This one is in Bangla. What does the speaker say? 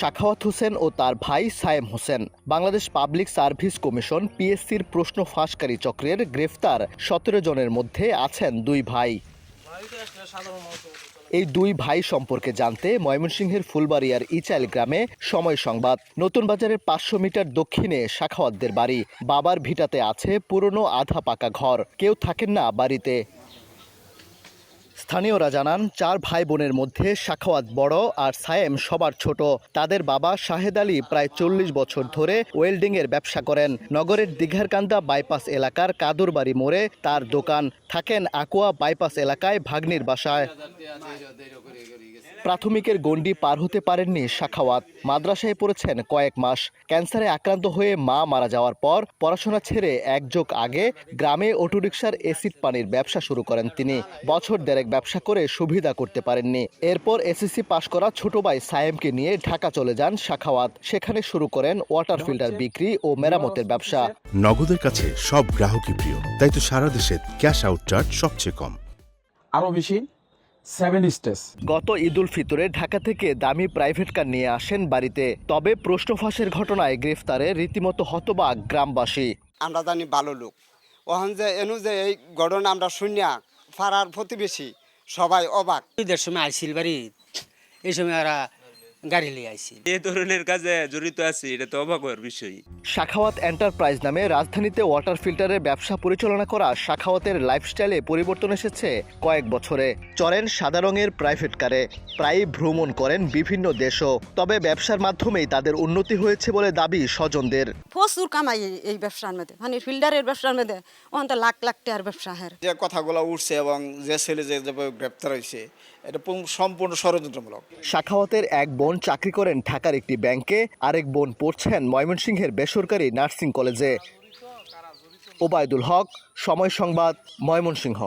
শাখাওয়াত হোসেন ও তার ভাই Sayem Hossain. Bangladesh public service commission পিএসসির প্রশ্ন ফাঁসকারী চক্রের গ্রেফতার। সতেরো জনের মধ্যে আছেন দুই ভাই। এই দুই ভাই সম্পর্কে জানতে ময়মনসিংহের ফুলবাড়িয়ার ইচাইল গ্রামে সময় সংবাদ। নতুন বাজারের পাঁচশো মিটার দক্ষিণে শাখাওয়াতদের বাড়ি। বাবার ভিটাতে আছে পুরনো আধা পাকা ঘর। কেউ থাকেন না বাড়িতে। স্থানীয়রা জানান, চার ভাই বোনের মধ্যে সাখাওয়াত বড় আর সায়েম সবার ছোট। তাদের বাবা শাহেদ আলী প্রায় চল্লিশ বছর ধরে ওয়েল্ডিংয়ের ব্যবসা করেন। নগরের দীঘারকান্দা বাইপাস এলাকার কাদুরবাড়ি মোড়ে তার দোকান। থাকেন আকুয়া বাইপাস এলাকায় ভাগ্নির বাসায়। প্রাথমিকের গণ্ডি পার হতে পারেননি শাখাওয়াত। মাদ্রাসায় পড়েছেন কয়েক মাস। ক্যান্সারে আক্রান্ত হয়ে মা মারা যাওয়ার পর পড়াশোনা ছেড়ে একযোগ আগে গ্রামে অটোরিকশার এসিড পানির ব্যবসা শুরু করেন তিনি। বছর দেড়েক ব্যবসা করে সুবিধা করতে পারেননি। এরপর এসএসসি পাশ করা ছোট ভাই সায়েমকে নিয়ে ঢাকা চলে যান শাখাওয়াত। সেখানে শুরু করেন ওয়াটার ফিল্টার বিক্রি ও মেরামতের ব্যবসা। নগদের কাছে সব গ্রাহকই প্রিয় তাই তো সারা দেশে ক্যাশ আউট চার্জ সবচেয়ে কম। আরও বেশি? Seven stage. গত ঈদুল ফিতরে ঢাকা থেকে দামি প্রাইভেট কার নিয়ে আসেন বাড়িতে তবে প্রশ্ন ফাঁসের ঘটনায় গ্রেফতারে রীতিমতো হতবাক গ্রামবাসী। আমরা জানি ভালো লোক। ওখান যে এনু যে এই ঘটনা আমরা শুনিয়া ফারার প্রতিবেশী সবাই অবাক। ঈদের সময় আইসিল বাড়ি। এই সময় ওরা গাড়ি লিয়ে আইছিল এই ধরনের কাজে জড়িত আছি এটা তো অবাকের বিষয়। শাখাওয়াত এন্টারপ্রাইজ নামে রাজধানীতে ওয়াটার ফিল্টারের ব্যবসা পরিচালনা করা শাখাওয়াতের লাইফস্টাইলে পরিবর্তন এসেছে কয়েক বছরে। চড়েন সাদা রঙের প্রাইভেট কারে প্রায়ই ভ্রমণ করেন বিভিন্ন দেশও। তবে ব্যবসার মাধ্যমেই তাদের উন্নতি হয়েছে বলে দাবি স্বজনদের। প্রচুর কামাই এই- ব্যবসার মধ্যে। মানে ফিল্ডারের ব্যবসার মধ্যে ওখান লাখ লাখ টাকার ব্যবসা হ্যাঁ। যে কথাগুলো উঠছে এবং যে ছেলে যে গ্রেপ্তার হয়েছে এটা সম্পূর্ণ ষড়যন্ত্রমূলক। শাখাওয়াতের এক বোন চাকরি করেন ঢাকার একটি ব্যাংকে, আরেক বোন পড়ছেন ময়মনসিংহের বেসরকারি নার্সিং কলেজে। ওবায়দুল হক, সময় সংবাদ, ময়মনসিংহ।